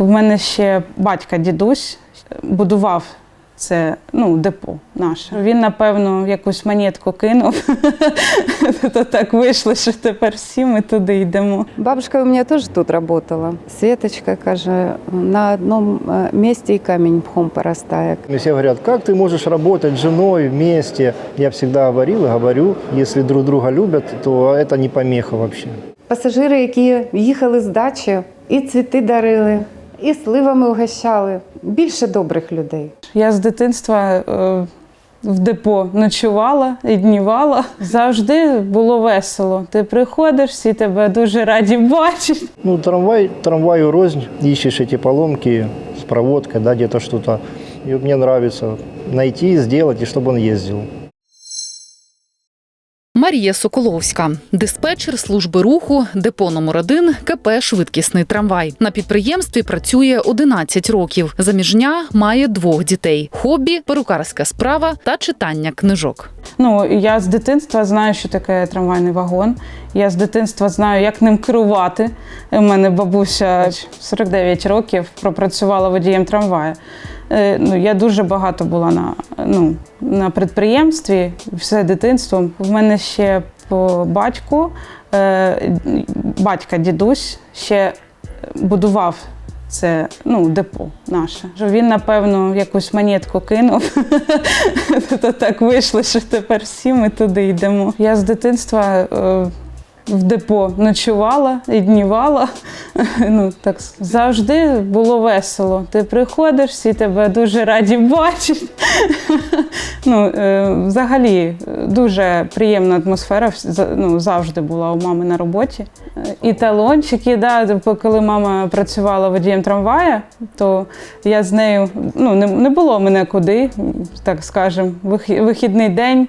У мене ще батька дідусь будував це ну, депо наше. Він, напевно, якусь монетку кинув. То так вийшло, що тепер всі ми туди йдемо. Бабушка у меня тоже тут работала. Светочка, каже, на одном э, месте и камень пхом порастає. Мне все говорят, как ты можешь работать с женой вместе? Я всегда говорил и говорю, если друг друга любят, то это не помеха вообще. Пасажири, які їхали з дачі, і цвіти дарили, і сливами угощали. Більше добрих людей. Я з дитинства е, в депо ночувала і днівала. Завжди було весело. Ти приходиш, всі тебе дуже раді бачать. Ну, трамвай, трамваю рознь, ищешь эти поломки с проводкой, да, где-то что-то. И мне нравится найти, сделать, и чтобы он ездил. Марія Соколовська, диспетчер служби руху, депо номер 1 КП Швидкісний трамвай. На підприємстві працює 11 років. Заміжня має двох дітей: хобі, перукарська справа та читання книжок. Ну, я з дитинства знаю, що таке трамвайний вагон. Я з дитинства знаю, як ним керувати. У мене бабуся 49 років пропрацювала водієм трамвая. Е, Ну, я дуже багато була на, ну, на підприємстві, все дитинство. В мене ще по батьку, е, батька дідусь ще будував це ну, депо наше. Він, напевно, якусь монетку кинув. Так вийшло, що тепер всі ми туди йдемо. Я з дитинства е, в депо ночувала і днівала. Ну, так завжди було весело. Ти приходиш, всі тебе дуже раді бачать. Ну, е, взагалі, е, дуже приємна атмосфера ну, завжди була у мами на роботі. Е, І талончики, да, коли мама працювала водієм трамвая, то я з нею ну, не, було мене куди, так скажемо. Вихідний день,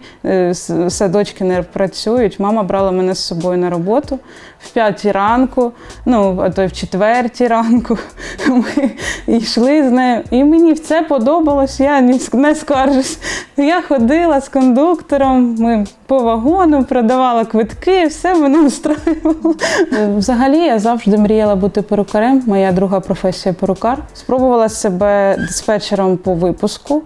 садочки не працюють. Мама брала мене з собою на роботу в п'ятій ранку, ну, а то й в четвертій ранку. Ми йшли з нею. І мені це подобалось, я не скаржусь. Я ходила з кондуктором, ми по вагону продавала квитки, все мене устраювало. Е, Взагалі я завжди мріяла бути перукарем. Моя друга професія перукар. Спробувала себе диспетчером по випуску.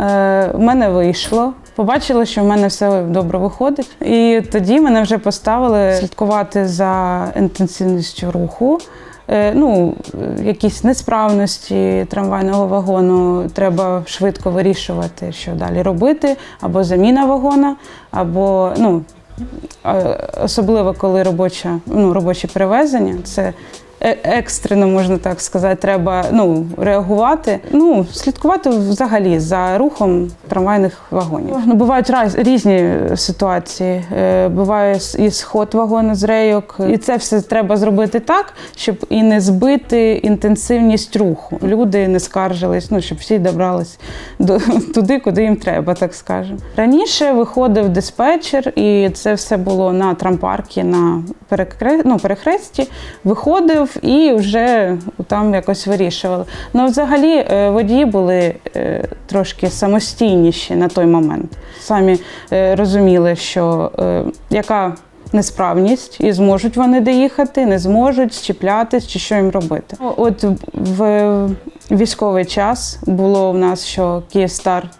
Е, в мене вийшло. Побачила, що в мене все добре виходить. І тоді мене вже поставили слідкувати за інтенсивністю руху. Е, Ну, якісь несправності трамвайного вагону треба швидко вирішувати, що далі робити, або заміна вагона, або ну, е, особливо коли робоча, ну, робочі перевезення, це екстрено, можна так сказати, треба ну, реагувати. Ну, слідкувати взагалі за рухом трамвайних вагонів. Ну, бувають раз, різні ситуації. Е, Буває і сход вагону з рейок. І це все треба зробити так, щоб і не збити інтенсивність руху. Люди не скаржились, ну, щоб всі добрались до, туди, куди їм треба, так скажемо. Раніше виходив диспетчер, і це все було на трампаркі, на перекре... ну, перехресті. Виходив і вже там якось вирішували. Ну, взагалі, е, водії були е, трошки самостійніші на той момент. Самі е, розуміли, що яка несправність, і зможуть вони доїхати, не зможуть щеплятись чи що їм робити. От в військовий час було в нас, що Київстар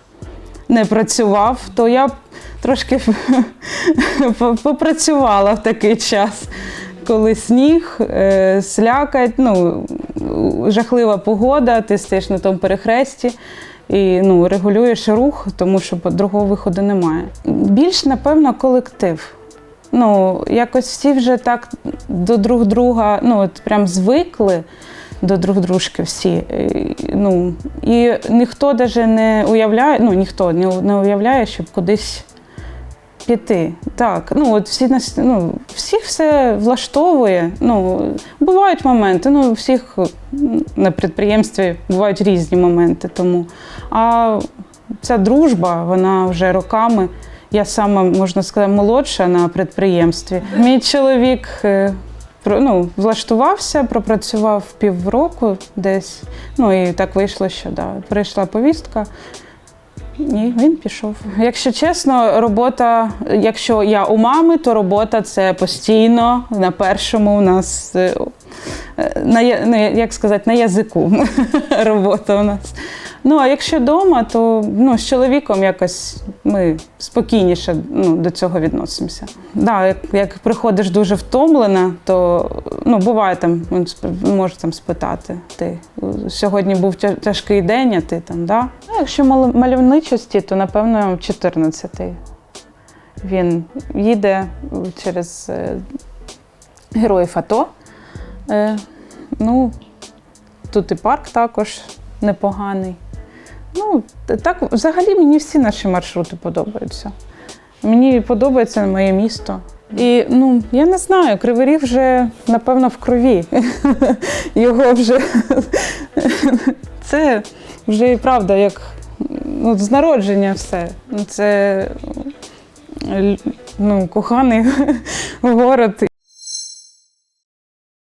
не працював, то я трошки попрацювала в такий час. Коли сніг, е, слякать, ну, жахлива погода, ти стоїш на тому перехресті і ну, регулюєш рух, тому що другого виходу немає. Більш, напевно, колектив. Ну, якось всі вже так до друг друга, ну, от прям звикли до друг дружки всі. Ну, і ніхто навіть не уявляє, ну, ніхто не, не уявляє, щоб кудись піти. Так, ну от всі нас, ну, всіх все влаштовує. Ну, бувають моменти, ну, всіх на підприємстві бувають різні моменти. Тому. А ця дружба, вона вже роками. Я сама, можна сказати, молодша на підприємстві. Мій чоловік е, ну, влаштувався, пропрацював півроку десь. Ну і так вийшло, що да, прийшла повістка. Ні, він пішов. Якщо чесно, робота, якщо я у мами, то робота це постійно. На першому у нас е, е, на, ну, як сказати, на язику робота у нас. Ну, а якщо вдома, то ну, з чоловіком якось ми спокійніше ну, до цього відносимося. Да, як, як приходиш дуже втомлена, то ну, буває там, він може там спитати. Ти сьогодні був тяжкий день, а ти там, да? Ну, якщо мальовничості, то напевно 14-й. Він їде через е, героїв АТО. Е, ну, тут і парк також непоганий. Ну, так, взагалі мені всі наші маршрути подобаються. Мені подобається моє місто. І ну, я не знаю, Кривий вже, напевно, в крові. Його вже це вже і правда, як ну, з народження все. Це ну, коханий город.